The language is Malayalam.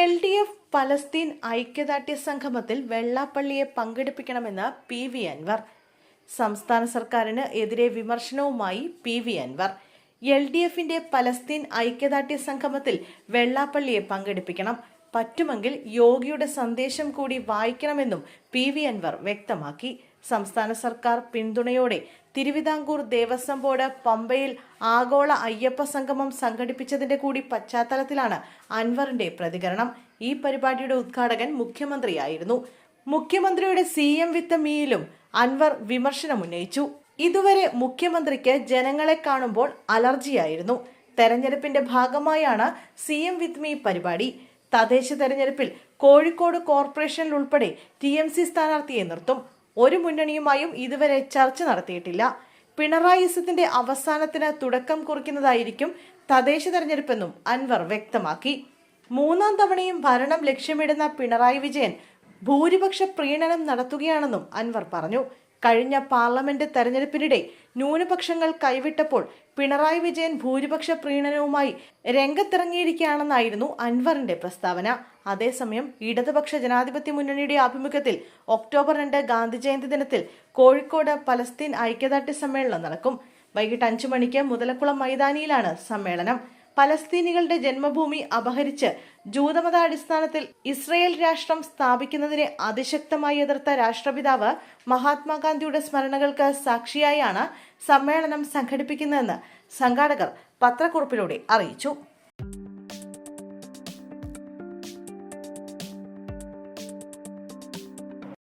എൽ ഡി എഫ് പലസ്തീൻ ഐക്യദാർഢ്യ സംഗമത്തിൽ വെള്ളാപ്പള്ളിയെ പങ്കെടുപ്പിക്കണമെന്ന് പി വി അൻവർ. സംസ്ഥാന സർക്കാരിന് എതിരെ വിമർശനവുമായി P V Anvar. L D എഫിന്റെ പലസ്തീൻ ഐക്യദാർഢ്യ സംഗമത്തിൽ വെള്ളാപ്പള്ളിയെ പങ്കെടുപ്പിക്കണം. പറ്റുമെങ്കിൽ യോഗിയുടെ സന്ദേശം കൂടി വായിക്കണമെന്നും പി വി അൻവർ വ്യക്തമാക്കി. സംസ്ഥാന സർക്കാർ പിന്തുണയോടെ തിരുവിതാംകൂർ ദേവസ്വം ബോർഡ് പമ്പയിൽ ആഗോള അയ്യപ്പ സംഗമം സംഘടിപ്പിച്ചതിന്റെ കൂടി പശ്ചാത്തലത്തിലാണ് അൻവറിന്റെ പ്രതികരണം. ഈ പരിപാടിയുടെ ഉദ്ഘാടകൻ മുഖ്യമന്ത്രിയായിരുന്നു. മുഖ്യമന്ത്രിയുടെ സി എം വിത്ത് മീയിലും അൻവർ വിമർശനമുന്നയിച്ചു. ഇതുവരെ മുഖ്യമന്ത്രിക്ക് ജനങ്ങളെ കാണുമ്പോൾ അലർജിയായിരുന്നു. തെരഞ്ഞെടുപ്പിന്റെ ഭാഗമായാണ് സി എം വിത്ത് മീ പരിപാടി. തദ്ദേശ തെരഞ്ഞെടുപ്പിൽ കോഴിക്കോട് കോർപ്പറേഷനിൽ ഉൾപ്പെടെ ടി എം സി സ്ഥാനാർത്ഥിയെ നിർത്തും. ഒരു മുന്നണിയുമായും ഇതുവരെ ചർച്ച നടത്തിയിട്ടില്ല. പിണറായിസത്തിന്റെ അവസാനത്തിന് തുടക്കം കുറിക്കുന്നതായിരിക്കും തദ്ദേശ തെരഞ്ഞെടുപ്പെന്നും അൻവർ വ്യക്തമാക്കി. മൂന്നാം തവണയും ഭരണം ലക്ഷ്യമിടുന്ന പിണറായി വിജയൻ ഭൂരിപക്ഷ പ്രീണനം നടത്തുകയാണെന്നും അൻവർ പറഞ്ഞു. കഴിഞ്ഞ പാർലമെന്റ് തെരഞ്ഞെടുപ്പിനിടെ ന്യൂനപക്ഷങ്ങൾ കൈവിട്ടപ്പോൾ പിണറായി വിജയൻ ഭൂരിപക്ഷ പ്രീണനവുമായി രംഗത്തിറങ്ങിയിരിക്കുകയാണെന്നായിരുന്നു അൻവറിന്റെ പ്രസ്താവന. അതേസമയം ഇടതുപക്ഷ ജനാധിപത്യ മുന്നണിയുടെ ആഭിമുഖ്യത്തിൽ ഒക്ടോബർ രണ്ട് ഗാന്ധി ജയന്തി ദിനത്തിൽ കോഴിക്കോട് പലസ്തീൻ ഐക്യദാർഢ്യ സമ്മേളനം നടക്കും. വൈകിട്ട് അഞ്ചു മണിക്ക് മുതലക്കുളം മൈതാനിയിലാണ് സമ്മേളനം. പലസ്തീനികളുടെ ജന്മഭൂമി അപഹരിച്ച് ജൂതമതാടിസ്ഥാനത്തിൽ ഇസ്രയേൽ രാഷ്ട്രം സ്ഥാപിക്കുന്നതിനെ അതിശക്തമായി എതിർത്ത രാഷ്ട്രപിതാവ് മഹാത്മാഗാന്ധിയുടെ സ്മരണകൾക്ക് സാക്ഷിയായാണ് സമ്മേളനം സംഘടിപ്പിക്കുന്നതെന്ന് സംഘാടകർ പത്രക്കുറിപ്പിലൂടെ അറിയിച്ചു